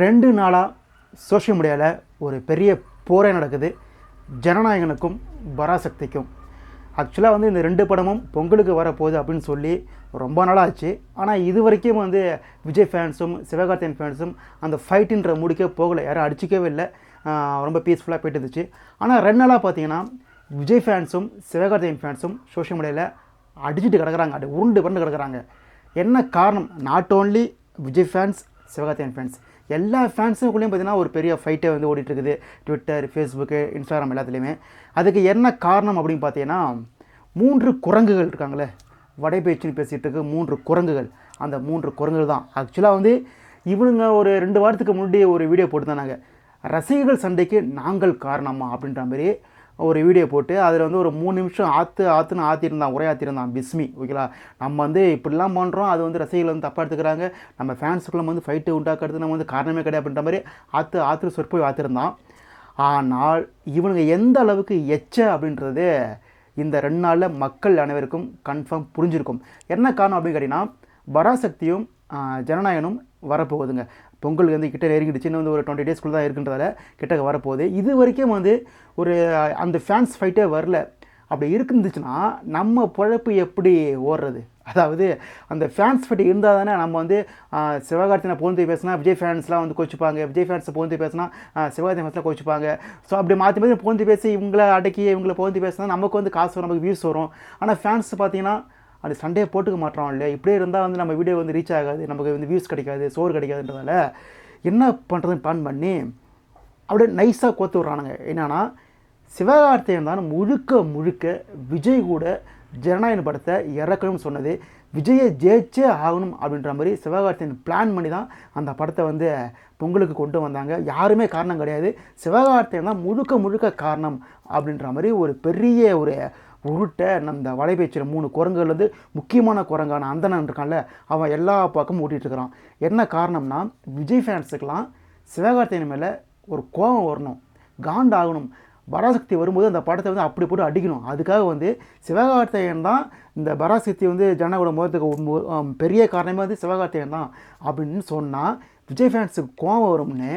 ரெண்டு நாளாக சோஷியல் மீடியாவில் ஒரு பெரிய போரே நடக்குது. ஜனநாயகனுக்கும் பராசக்திக்கும். ஆக்சுவலாக வந்து இந்த ரெண்டு படமும் பொங்கலுக்கு வரப்போகுது அப்படின்னு சொல்லி ரொம்ப நாளாச்சு ஆனால் இது வரைக்கும் வந்து விஜய் ஃபேன்ஸும் சிவகார்த்தியன் ஃபேன்ஸும் அந்த ஃபைட்டுன்ற முடிக்க போகலை. யாரும் அடிச்சிக்கவே இல்லை. ரொம்ப பீஸ்ஃபுல்லாக போயிட்டு இருந்துச்சு. ஆனால் ரெண்டு நாளாக பார்த்தீங்கன்னா விஜய் ஃபேன்ஸும் சிவகார்த்தியன் ஃபேன்ஸும் சோஷியல் மீடியாவில் அடிச்சிட்டு கிடக்குறாங்க. அப்படி உருண்டு பண்ணு கிடக்குறாங்க. என்ன காரணம்? Not only Vijay fans Sivakarthikeyan fans எல்லா ஃபேன்ஸுக்குள்ளேயும் பார்த்தீங்கன்னா ஒரு பெரிய ஃபைட்டே வந்து ஓடிட்டுருக்குது. ட்விட்டர் ஃபேஸ்புக்கு இன்ஸ்டாகிராம் எல்லாத்துலேயுமே. அதுக்கு என்ன காரணம் அப்படின்னு பார்த்தீங்கன்னா மூன்று குரங்குகள் இருக்காங்களே. வடைபயிற்சின்னு பேசிகிட்டு இருக்கு மூன்று குரங்குகள். அந்த மூன்று குரங்குகள் தான். ஆக்சுவலாக வந்து இவனுங்க ஒரு ரெண்டு வாரத்துக்கு முன்னாடி ஒரு வீடியோ போட்டுருந்தாங்க. ரசிகர்கள் சண்டைக்கு நாங்கள் காரணமா அப்படின்ற மாதிரி ஒரு வீடியோ போட்டு அதில் வந்து ஒரு மூணு நிமிஷம் ஆற்று ஆற்றுன்னு ஆற்றிருந்தான் உரை ஆற்றிருந்தான் பிஸ்மி ஓகேங்களா நம்ம வந்து இப்படிலாம் பண்ணுறோம் அது வந்து ரசிகர்கள் வந்து தப்பாக எடுத்துக்கிறாங்க. நம்ம ஃபேன்ஸுக்குள்ள வந்து ஃபைட்டு உண்டாக்குறது நம்ம வந்து காரணமே கிடையாது அப்படின்ற மாதிரி ஆற்று ஆற்று சொற்போய் ஆற்றிருந்தான் ஆனால் இவனுங்க எந்த அளவுக்கு எச்ச அப்படின்றது இந்த ரெண்டு நாளில் மக்கள் அனைவருக்கும் கன்ஃபார்ம் புரிஞ்சிருக்கும். என்ன காரணம் அப்படின்னு கேட்டிங்கன்னா பராசக்தியும் ஜனநாயகனும் வரப்போகுதுங்க. பொங்கல் வந்து கிட்ட நெருங்கிடுச்சு. இன்னும் வந்து ஒரு டுவெண்ட்டி டேஸ்க்குள்ள தான் இருக்குன்றதால கிட்ட வரப்போகுது. இது வரைக்கும் வந்து ஒரு அந்த ஃபேன்ஸ் ஃபைட்டே வரல. அப்படி இருந்துச்சுன்னா நம்ம பொழப்பு எப்படி ஓடுறது? அதாவது அந்த ஃபேன்ஸ் ஃபைட் இருந்தால் தானே நம்ம வந்து ஆஹ், சிவகார்த்தினை போந்து பேசினா விஜய் ஃபேன்ஸ்லாம் வந்து கோச்சிப்பாங்க. விஜய் ஃபேன்ஸை போந்து பேசினா சிவகார்த்தி ஃபேன்ஸ்லாம் கோச்சிப்பாங்க. ஸோ அப்படி மாற்றி மாற்றி போந்து பேசி இவங்கள அடக்கி இவங்கள போந்து பேசினா நமக்கு வந்து காசு வரும் நமக்கு வியூஸ் வரும். ஆனால் ஃபேன்ஸ் பார்த்தீங்கன்னா அது சண்டே போட்டுக்க மாட்டோம் இல்லையா? இப்படியே இருந்தால் வந்து நம்ம வீடியோ வந்து ரீச் ஆகாது நமக்கு வந்து வியூஸ் கிடைக்காது சோறு கிடைக்காதுன்றதால என்ன பண்ணுறதுன்னு பிளான் பண்ணி அப்படியே நைஸாக கோத்து விட்றானுங்க. என்னென்னா சிவகார்த்தையன் தான் முழுக்க முழுக்க விஜய் கூட ஜனநாயக படத்தை இறக்கணும்னு சொன்னது. விஜயை ஜெயிச்சே ஆகணும் அப்படின்ற மாதிரி சிவகார்த்திகேயன் பிளான் பண்ணி தான் அந்த படத்தை வந்து பொங்கலுக்கு கொண்டு வந்தாங்க. யாருமே காரணம் கிடையாது. சிவகார்த்திகேயன் தான் முழுக்க முழுக்க காரணம் அப்படின்ற மாதிரி ஒரு பெரிய ஒரு உருட்டை அந்த வலைபேச்சில் மூணு குரங்குகள் வந்து முக்கியமான குரங்கான அந்தணன் இருக்கான்ல அவன் எல்லா பக்கமும் ஓட்டிகிட்ருக்கிறான் என்ன காரணம்னா விஜய் ஃபேன்ஸுக்கெலாம் சிவகார்த்திகேயன் மேலே ஒரு கோபம் வரணும். காண்டாகணும் பராசக்தி வரும்போது அந்த படத்தை வந்து அப்படி போட்டு அடிக்கணும். அதுக்காக வந்து சிவகார்த்திகேயன் தான் இந்த பராசக்தி வந்து ஜனகோட முகத்துக்கு பெரிய காரணமே வந்து சிவகார்த்திகேயன் தான் அப்படின்னு சொன்னால் விஜய் ஃபேன்ஸுக்கு கோபம் வரும்னு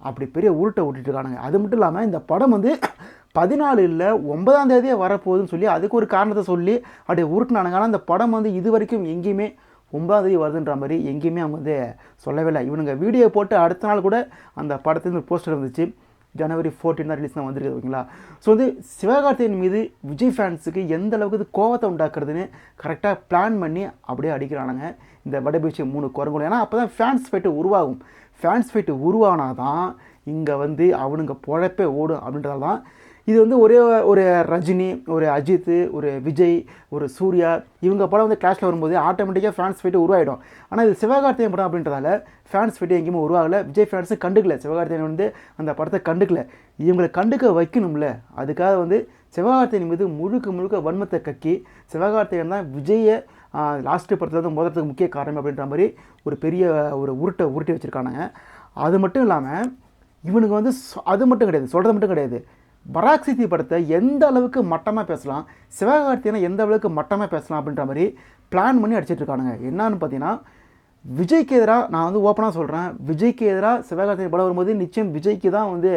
அப்படி பெரிய உருட்டை விட்டுட்டு இருக்கானுங்க. அது மட்டும் இல்லாமல் இந்த படம் வந்து பதினாலு இல்லை ஒன்பதாம் தேதியே வரப்போகுதுன்னு சொல்லி அதுக்கு ஒரு காரணத்தை சொல்லி அப்படியே உருட்டினானுங்க ஆனால் அந்த படம் வந்து இது வரைக்கும் எங்கேயுமே ஒன்பதாம் தேதி வருதுன்ற மாதிரி எங்கேயுமே அவங்க வந்து சொல்லவே இல்லை இவனுங்க வீடியோ போட்டு அடுத்த நாள் கூட அந்த படத்துலேருந்து போஸ்டர் இருந்துச்சு ஜனவரி 14 தான் ரிலீஸ் தான் வந்திருக்கு ஓகேங்களா? ஸோ வந்து சிவகார்த்திகேயன் மீது விஜய் ஃபேன்ஸுக்கு எந்த அளவுக்கு இது கோவத்தை உண்டாக்குறதுன்னு கரெக்டாக பிளான் பண்ணி அப்படியே அடிக்கிறானுங்க. இந்த வடபீச்சு மூணு குரங்குகள் ஏன்னா அப்போ தான் ஃபேன்ஸ் ஃபைட்டு உருவாகும். ஃபேன்ஸ் ஃபைட்டு உருவானாதான் இங்கே வந்து அவனுங்க பொழப்பே ஓடும் அப்படின்றதால தான் இது வந்து ஒரே ஒரு ரஜினி ஒரு அஜித் ஒரு விஜய் ஒரு சூர்யா இவங்க படம் வந்து கிளாஷில் வரும்போது ஆட்டோமேட்டிக்காக ஃபேன்ஸ் ஃபைட்டு உருவாயிடும். ஆனால் இது சிவகார்த்திகேயன் படம் அப்படின்றதால ஃபேன்ஸ் ஃபைட்டு எங்கேயுமே உருவாகலை. விஜய் ஃபேன்ஸும் கண்டுக்கல. சிவகார்த்திகேயன் வந்து அந்த படத்தை கண்டுக்கல. இவங்களை கண்டுக்க வைக்கணும்ல. அதுக்காக வந்து சிவகார்த்திகேயன் மீது முழுக்க முழுக்க வன்மத்தை கக்கி சிவகார்த்திகேயன் தான் விஜயை லாஸ்ட்டு படத்தில் வந்து முதறதுக்கு முக்கிய காரணம் அப்படின்ற மாதிரி ஒரு பெரிய ஒரு உருட்டை உருட்டி வச்சுருக்கானுங்க. அது மட்டும் இல்லாமல் இவனுக்கு வந்து அது மட்டும் கிடையாது. சொல்கிறது மட்டும் கிடையாது. பராக்சித்தி படத்தை எந்த அளவுக்கு மட்டமாக பேசலாம் சிவகார்த்தியனை எந்த அளவுக்கு மட்டமாக பேசலாம் அப்படின்ற மாதிரி பிளான் பண்ணி அடிச்சிட்டு இருக்கானுங்க. பார்த்தீங்கன்னா விஜய்க்கு எதிராக நான் வந்து ஓப்பனாக சொல்கிறேன் விஜய்க்கு எதிராக சிவகார்த்திகேயன் படம் வரும்போது நிச்சயம் விஜய்க்கு தான் வந்து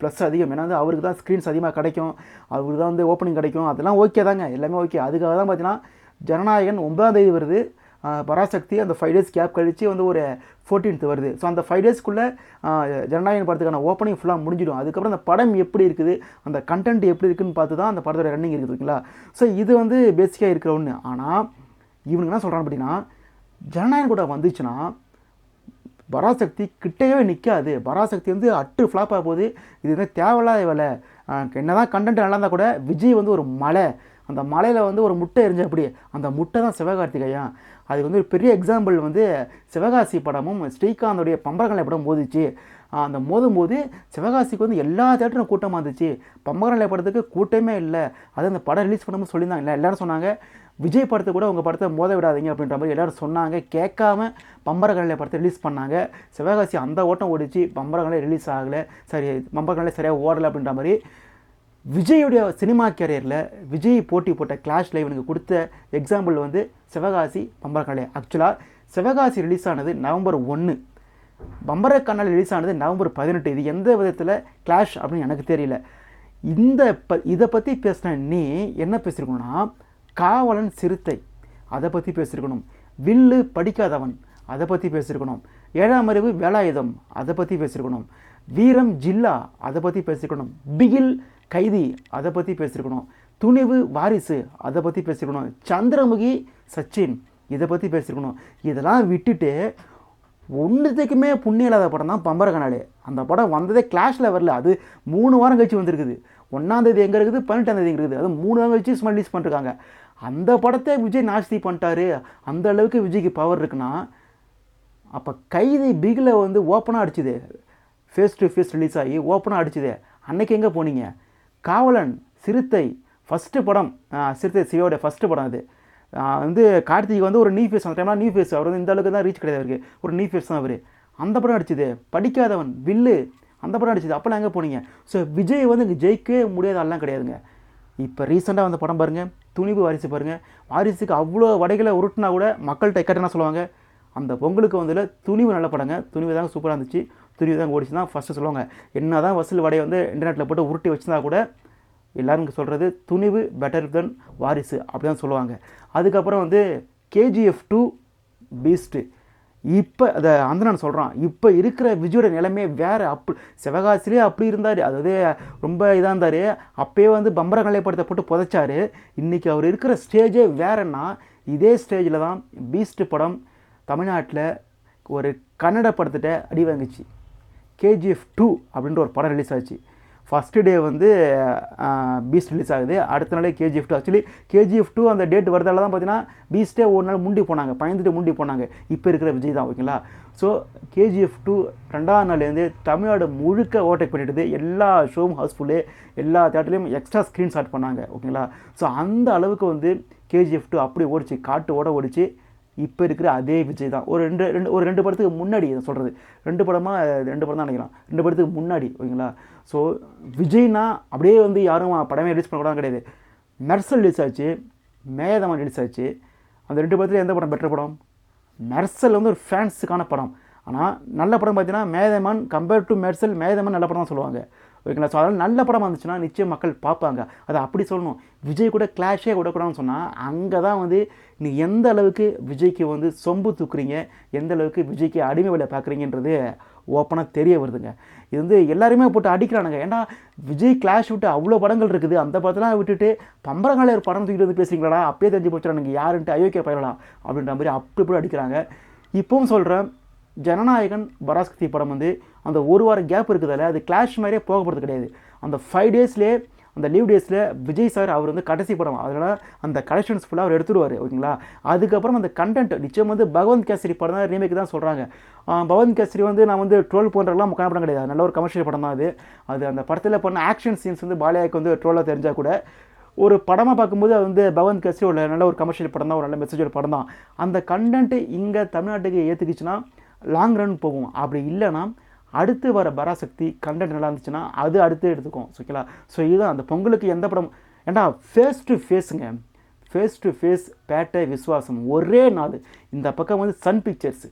ப்ளஸ் அதிகம். ஏன்னா வந்து அவருக்கு தான் ஸ்க்ரீன்ஸ் அதிகமாக கிடைக்கும். அவருக்கு தான் வந்து ஓப்பனிங் கிடைக்கும். அதெல்லாம் ஓகே தாங்க. எல்லாமே ஓகே அதுக்காக தான் பார்த்தீங்கன்னா ஜனநாயகன் ஒன்பதாம் தேதி வருது. பராசக்தி அந்த ஃபைவ் டேஸ் கேப் கழித்து வந்து ஒரு 14th வருது. ஸோ அந்த ஃபைவ் டேஸ்க்குள்ளே ஜனநாயகன் படத்துக்கான ஓப்பனிங் ஃபுல்லாக முடிஞ்சிடும். அதுக்கப்புறம் அந்த படம் எப்படி இருக்குது அந்த கண்டென்ட் எப்படி இருக்குதுன்னு பார்த்து தான் அந்த படத்தோட ரன்னிங் இருக்குது ஓகேங்களா ஸோ இது வந்து பேசிக்காக இருக்கிற ஒன்று ஆனால் இவனுங்க என்ன சொல்கிறான் அப்படின்னா ஜனநாயகன் கூட வந்துச்சுன்னா பராசக்தி கிட்டேயே நிற்காது பராசக்தி வந்து அட்டு ஃப்ளாப் ஆக போகுது. இது வந்து தேவையில்லாத வேலை. என்ன தான் கண்டென்ட் நல்லா இருந்தால் கூட விஜய் வந்து ஒரு மலை. அந்த மலையில் வந்து ஒரு முட்டை எரிஞ்ச அப்படி அந்த முட்டை தான் சிவகார்த்திகேயன். அதுக்கு வந்து ஒரு பெரிய எக்ஸாம்பிள் வந்து சிவகாசி படமும் ஸ்ரீகாந்தோடைய பம்பரங்களை படம் மோதிச்சு அந்த மோதும் போது சிவகாசிக்கு வந்து எல்லா தேட்டரும் கூட்டமாக இருந்துச்சு. பம்பரங்களை படத்துக்கு கூட்டமே இல்லை. அது அந்த படம் ரிலீஸ் பண்ணும்போது சொல்லியிருந்தாங்க. இல்லை எல்லாரும் சொன்னாங்க விஜய் படத்தை கூட உங்கள் படத்தை மோத விடாதீங்க அப்படின்ற மாதிரி எல்லோரும் சொன்னாங்க. கேட்காம பம்பரகலை படத்தை ரிலீஸ் பண்ணாங்க. சிவகாசி அந்த ஓட்டம் ஓடிச்சு பம்பரகலை ரிலீஸ் ஆகலை. சரி பம்பரகலை சரியாக ஓடலை அப்படின்ற மாதிரி விஜயுடைய சினிமா கேரியரில் விஜய் போட்டி போட்ட கிளாஷில் லைவனுக்கு கொடுத்த எக்ஸாம்பிள் வந்து சிவகாசி பம்பரகலை ஆக்சுவலாக சிவகாசி ரிலீஸ் ஆனது நவம்பர் ஒன்று பம்பரக்கண்ணால் ரிலீஸ் ஆனது நவம்பர் பதினெட்டு. இது எந்த விதத்தில் கிளாஷ் அப்படின்னு எனக்கு தெரியல. இந்த ப இதை பற்றி பேசின நீ என்ன பேசியிருக்கணும்னா காவலன் சிறுத்தை. அதை பற்றி பேசியிருக்கணும் வில்லு படிக்காதவன். அதை பற்றி பேசியிருக்கணும் ஏழாம் அறிவு வேலாயுதம். அதை பற்றி பேசியிருக்கணும் வீரம் ஜில்லா. அதை பற்றி பேசியிருக்கணும் பிகில் கைதி அதை பற்றி பேசியிருக்கணும் துணிவு வாரிசு அதை பற்றி பேசியிருக்கணும் சந்திரமுகி சச்சின் இதை பற்றி பேசியிருக்கணும் இதெல்லாம் விட்டுட்டு ஒன்றுத்துக்குமே புண்ணியம் இல்லாத படம் தான் பம்பர கனாலு அந்த படம் வந்ததே கிளாஷில் வரல. அது மூணு வாரம் கழிச்சு வந்திருக்குது. ஒன்றாந்தேதி எங்கே இருக்குது? பன்னெண்டாந்தேதி எங்கே இருக்குது? அது மூணு வாரம் கழிச்சு சும்மா ரிலீஸ் பண்ணிருக்காங்க. அந்த படத்தை விஜய் நாஸ்தி பண்ணிட்டாரு. அந்த அளவுக்கு விஜய்க்கு பவர் இருக்குன்னா அப்போ கைதி பிகில் வந்து ஓப்பனாக அடிச்சுது. ஃபேஸ் டு ஃபேஸ் ரிலீஸ் ஆகி ஓப்பனாக அடிச்சுது. அன்னைக்கு எங்கே போனீங்க? காவலன் சிறுத்தை ஃபஸ்ட்டு படம் சிறுத்தை சிவோட ஃபஸ்ட்டு படம் அது. வந்து கார்த்திக் வந்து ஒரு நீ ஃபேஸ் அந்த டைம்லாம் நீ ஃபேஸ் அவர் வந்து இந்த அளவுக்கு தான் ரீச் கிடையாது அவருக்கு. ஒரு நீ ஃபேஸ் தான் அவர். அந்த படம் அடிச்சுது படிக்காதவன் வில்லு. அந்த படம் அடிச்சுது அப்போலாம் எங்கே போனீங்க? ஸோ விஜய் வந்து இங்கே ஜெயிக்கவே முடியாத ஆள்லாம் கிடையாதுங்க. இப்போ ரீசெண்டாக வந்த படம் பாருங்கள் துணிவு வாரிசு பாருங்கள் வாரிசுக்கு அவ்வளோ வடைகளை உருட்டினா கூட மக்கள்கிட்ட கட்டணம் சொல்லுவாங்க? அந்த பொங்கலுக்கு வந்ததில் துணிவு நல்ல படங்க. துணிவு தாங்க சூப்பராக இருந்துச்சு. துணிவு தான் ஓடிச்சு தான் ஃபஸ்ட்டு சொல்லுவாங்க. என்ன தான் வசூல் வடையை வந்து இன்டர்நெட்டில் போட்டு உருட்டி வச்சிருந்தா கூட எல்லாரும் சொல்கிறது துணிவு பெட்டர் தென் வாரிசு அப்படி தான் சொல்லுவாங்க. அதுக்கப்புறம் வந்து கேஜிஎஃப் டூ பீஸ்ட்டு இப்போ அதை அந்த நான் சொல்கிறான் இப்போ இருக்கிற விஜயோட நிலைமை வேறு. அப்பு சிவகாசிலே அப்படி இருந்தார். அதாவது ரொம்ப இதாக இருந்தார். அப்போயே வந்து பம்பர கலைப்படத்தை போட்டு புதைச்சார். இன்றைக்கி அவர் இருக்கிற ஸ்டேஜே வேறன்னா இதே ஸ்டேஜில் தான் பீஸ்ட் படம் தமிழ்நாட்டில் ஒரு கன்னட படத்திட்ட அடி வாங்குச்சு. கேஜிஎஃப் டூ அப்படின்ற ஒரு படம் ரிலீஸ் ஆச்சு. ஃபஸ்ட்டு டே வந்து பீஸ்ட் ரிலீஸ் ஆகுது. அடுத்த நாளே KGF two actually KGF two அந்த டேட் வரதால தான் பார்த்தீங்கன்னா பீஸ்ட்டே ஒரு நாள் முண்டி போனாங்க. பயந்துட்டு முண்டி போனாங்க. இப்போ இருக்கிற விஜய் தான் ஓகேங்களா ஸோ கேஜிஎஃப் டூ ரெண்டாவது நாள்லேருந்து தமிழ்நாடு முழுக்க ஓவர்டேக் பண்ணிட்டுது. எல்லா ஷோவும் ஹவுஸ்ஃபுல்லு எல்லா தேட்டர்லேயும் எக்ஸ்ட்ரா ஸ்க்ரீன் ஷாட் பண்ணாங்க ஓகேங்களா ஸோ அந்த அளவுக்கு வந்து கேஜிஎஃப் டூ அப்படி ஓடிச்சு. காட்டு ஓட ஓடிச்சு. இப்போ இருக்கிற அதே விஜய் தான். ஒரு ரெண்டு ரெண்டு ஒரு ரெண்டு படத்துக்கு முன்னாடி நான் சொல்கிறது ரெண்டு படமாக ரெண்டு படம் தான் நினைக்கலாம் ரெண்டு படத்துக்கு முன்னாடி ஓகேங்களா? ஸோ விஜய்னா அப்படியே வந்து யாரும் படமே ரிலீஸ் பண்ணக்கூடாது கிடையாது. மெர்சல் ரிலீஸ் ஆச்சு. மேதமன் ரிலீஸ் ஆச்சு. அந்த ரெண்டு படத்தில் எந்த படம் பெட்டர் படம்? மெர்சல் வந்து ஒரு ஃபேன்ஸுக்கான படம். ஆனால் நல்ல படம் பார்த்தீங்கன்னா மேதமன் கம்பேர் டு மெர்சல் மேதமன் நல்ல படம் தான் சொல்லுவாங்க. ஓகேங்களா? ஸோ அதனால் நல்ல படம் வந்துச்சுன்னா நிச்சயம் மக்கள் பார்ப்பாங்க. அதை அப்படி சொல்லணும். விஜய் கூட கிளாஷே விடக்கூடாதுன்னு சொன்னால் அங்கே தான் வந்து நீ எந்த அளவுக்கு விஜய்க்கு வந்து சொம்பு தூக்குறீங்க எந்த அளவுக்கு விஜய்க்கு அடிமை வேலை பார்க்குறீங்கன்றது ஓப்பனாக தெரிய வருதுங்க. இது வந்து எல்லாருமே போட்டு அடிக்கிறானுங்க. ஏன்னா விஜய் கிளாஷ் விட்டு அவ்வளோ படங்கள் இருக்குது. அந்த படத்தெல்லாம் விட்டுட்டு பம்பரங்கால ஒரு படம் தூக்கிட்டு வந்து பேசுறீங்களாடா? அப்பயே தெரிஞ்சு போச்சுறானுங்க யாருன்ட்டு அயோக்கிய பயிரலாம் அப்படின்ற மாதிரி அப்படி இப்படி அடிக்கிறாங்க. இப்பவும் சொல்கிறேன் ஜனநாயகன் பராஸ்கதி படம் வந்து அந்த ஒரு வாரம் கேப் இருக்குதால அது கிளாஷ் மாதிரியே போக போகிறது கிடையாது. அந்த ஃபைவ் டேஸ்லேயே அந்த லீவ் டேஸில் விஜய் சார் அவர் வந்து கடைசி படம். அதனால் அந்த கலெக்ஷன்ஸ் ஃபுல்லாக அவர் எடுத்துடுவார் ஓகேங்களா? அதுக்கப்புறம் அந்த கண்டென்ட் நிச்சயம் வந்து பகவந்த் கேசரி படம் தான் ரீமேக் தான் சொல்கிறாங்க பகவந்த் கேசரி வந்து நான் வந்து ட்ரோல் போன்றலாம் முக்கான படம் கிடையாது. நல்ல ஒரு கமர்ஷியல் படம் தான் அது. அது அந்த படத்தில் பண்ண ஆக்ஷன் சீன்ஸ் வந்து பாலியாக்கு வந்து ட்ரோலாக தெரிஞ்சால் கூட ஒரு படமாக பார்க்கும்போது அது வந்து பவன் கேசரி ஒரு நல்ல ஒரு கமர்ஷியல் படம் தான் ஒரு நல்ல மெசேஜ் ஒரு படம் தான். அந்த கண்டென்ட்டு இங்கே தமிழ்நாட்டுக்கு ஏற்றுக்குச்சுன்னா லாங் ரன் போகும். அப்படி இல்லைன்னா அடுத்து வர பராசக்தி கண்டென்ட் நல்லா இருந்துச்சுன்னா அது அடுத்து எடுத்துக்கும் ஓகேங்களா ஸோ இதுதான் அந்த பொங்கலுக்கு எந்த படம்? ஏண்டா face to ஃபேஸுங்க face to face Petta Viswasam ஒரே நாள். இந்த பக்கம் வந்து Sun Pictures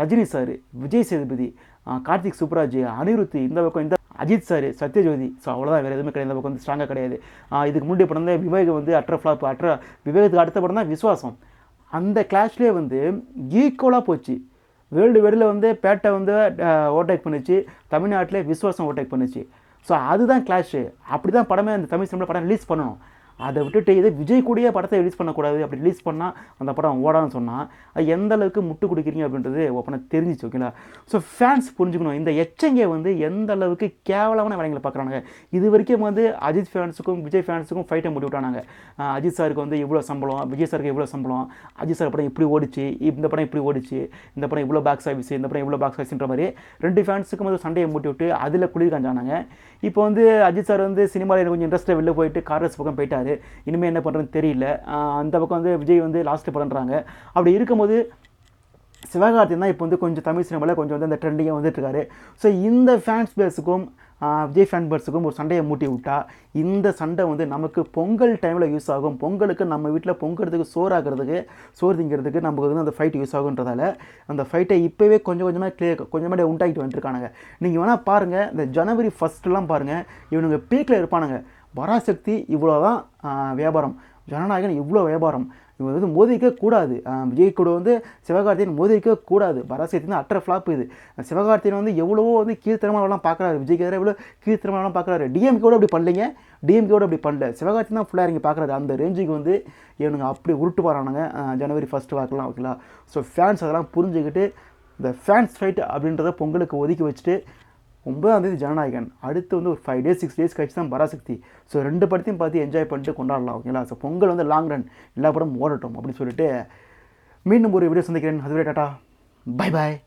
Rajini sir Vijay Sethupathi Karthik Subbaraj Anirudh இந்த பக்கம் இந்த அஜித் சார் சத்யஜோதி. ஸோ அவ்வளோதான் வேறு எதுவுமே கிடையாது. இந்த பக்கம் வந்து ஸ்ட்ராங்காக கிடையாது. இதுக்கு முன்னாடி படம் தான் வந்து அட்ர ஃப்ளாப் அட்ர விவேகத்துக்கு அடுத்த படம் தான் விஸ்வாசம் அந்த கிளாஷ்லேயே வந்து ஈக்குவலாக போச்சு. வேர்ல்டு வெளியில் வந்து பேட்டை வந்து ஓவர்டேக் பண்ணுச்சு. தமிழ்நாட்டில் விஸ்வாசம் ஓவர்டேக் பண்ணுச்சு. ஸோ அதுதான் கிளாஷு அப்படி தான் படமே அந்த தமிழ் சினிமா படம் ரிலீஸ் பண்ணணும். அதை விட்டுட்டு இதே விஜய் கூடயே படத்தை ரிலீஸ் பண்ணக்கூடாது அப்படி ரிலீஸ் பண்ணால் அந்த படம் ஓடான்னு சொன்னால் அது எந்த அளவுக்கு முட்டு கொடுக்குறீங்க அப்படின்றது ஓப்பனாக தெரிஞ்சிச்சு ஓகேங்களா ஸோ ஃபேன்ஸ் புரிஞ்சுக்கணும். இந்த எச்சங்க வந்து எந்த அளவுக்கு கேவலமான வேலைகளை பார்க்குறாங்க இது வரைக்கும் வந்து அஜித் ஃபேன்ஸுக்கும் விஜய் ஃபேன்ஸுக்கும் ஃபைட்டை முடி விட்டானாங்க அஜித் சாருக்கு வந்து இவ்வளோ சம்பளம் விஜய் சாருக்கு இவ்வளோ சம்பளம் அஜித் சார் படம் இப்படி ஓடிச்சு இந்த படம் இப்படி ஓடிச்சு இந்த படம் இவ்வளோ பாக்ஸ் ஆஃபீஸ் இந்த படம் இவ்வளோ பாக்ஸ் ஆஃபீஸ்ன்ற மாதிரி ரெண்டு ஃபேன்ஸுக்கும் வந்து சண்டையை மூட்டி விட்டு அதில் குளிர் காஞ்சானாங்க. இப்போ வந்து அஜித் சார் வந்து சினிமாவில் கொஞ்சம் இன்ட்ரெஸ்ட்டில் வெளில போயிட்டு கார்லஸ் பக்கம் போயிட்டார். இனிமேல் என்ன பண்ணுறதுன்னு தெரியல. அந்த பக்கம் வந்து விஜய் வந்து லாஸ்ட்டு பண்ணுறாங்க அப்படி இருக்கும்போது சிவகார்த்திகேயன் தான் இப்போ வந்து கொஞ்சம் தமிழ் சினிமாவில் கொஞ்சம் வந்து அந்த ட்ரெண்டிங்காக வந்துட்டுருக்காரு. ஸோ இந்த ஃபேன்ஸ் பேஸுக்கும் விஜய் ஃபேன் பேர்ஸுக்கும் ஒரு சண்டையை மூட்டி விட்டா இந்த சண்டை வந்து நமக்கு பொங்கல் டைமில் யூஸ் ஆகும். பொங்கலுக்கு நம்ம வீட்டில் பொங்கறதுக்கு சோறாகிறதுக்கு சோறு திங்கிறதுக்கு நமக்கு வந்து அந்த ஃபைட் யூஸ் ஆகுன்றதால அந்த ஃபைட்டை இப்போவே கொஞ்சம் கொஞ்சமாக கிளியர் கொஞ்சமாக உண்டாகிட்டு வந்துருக்கானுங்க நீங்கள் வேணால் பாருங்கள் இந்த ஜனவரி ஃபஸ்ட்டுலாம் பாருங்கள் இவனுங்க பீக்கில் இருப்பானுங்க. பராசக்தி இவ்வளோ தான் வியாபாரம். ஜனநாயகன் இவ்வளோ வியாபாரம். இவங்க வந்து மோதிக்க கூடாது விஜய் கூட வந்து சிவகார்த்தியன் மோதிக்க கூடாது பராசக்தி வந்து அட்டர் ஃப்ளாப் இது. சிவகார்த்தியன் வந்து எவ்வளவோ வந்து கீழ்த்திறமெல்லாம் பார்க்குறாரு. விஜய்க்கு எதிராக எவ்வளோ கீழ்த்திறமெல்லாம் பார்க்குறாரு. டிஎம்கே கூட அப்படி பண்ணலைங்க. டிஎம்கே கூட அப்படி பண்ணல. சிவகார்த்தியன் தான் ஃபுல்லாக இறங்கி பார்க்குறாரு. அந்த ரேஞ்சுக்கு வந்து இவனுங்க அப்படி உருட்டு வரானுங்க ஜனவரி ஃபஸ்ட்டு வாக்கலாம் ஓகேங்களா ஸோ ஃபேன்ஸ் அதெல்லாம் புரிஞ்சுக்கிட்டு இந்த ஃபேன்ஸ் ஃபைட் அப்படின்றத பொங்கலுக்கு ஒதுக்கி வச்சுட்டு ஒன்பதாம் தேதி ஜனநாயகன். அடுத்து வந்து ஒரு ஃபைவ் டேஸ் சிக்ஸ் டேஸ் கழிச்சு தான் பராசக்தி. ஸோ ரெண்டு படத்தையும் பார்த்து என்ஜாய் பண்ணிட்டு கொண்டாடலாம் ஓகேங்களா? ஸோ பொங்கல் வந்து லாங் ரன் எல்லா படமும் ஓடட்டும் அப்படின்னு சொல்லிட்டு மீண்டும் ஒரு வீடியோ சந்திக்கிறேன். அதுவரை டாட்டா பை பாய்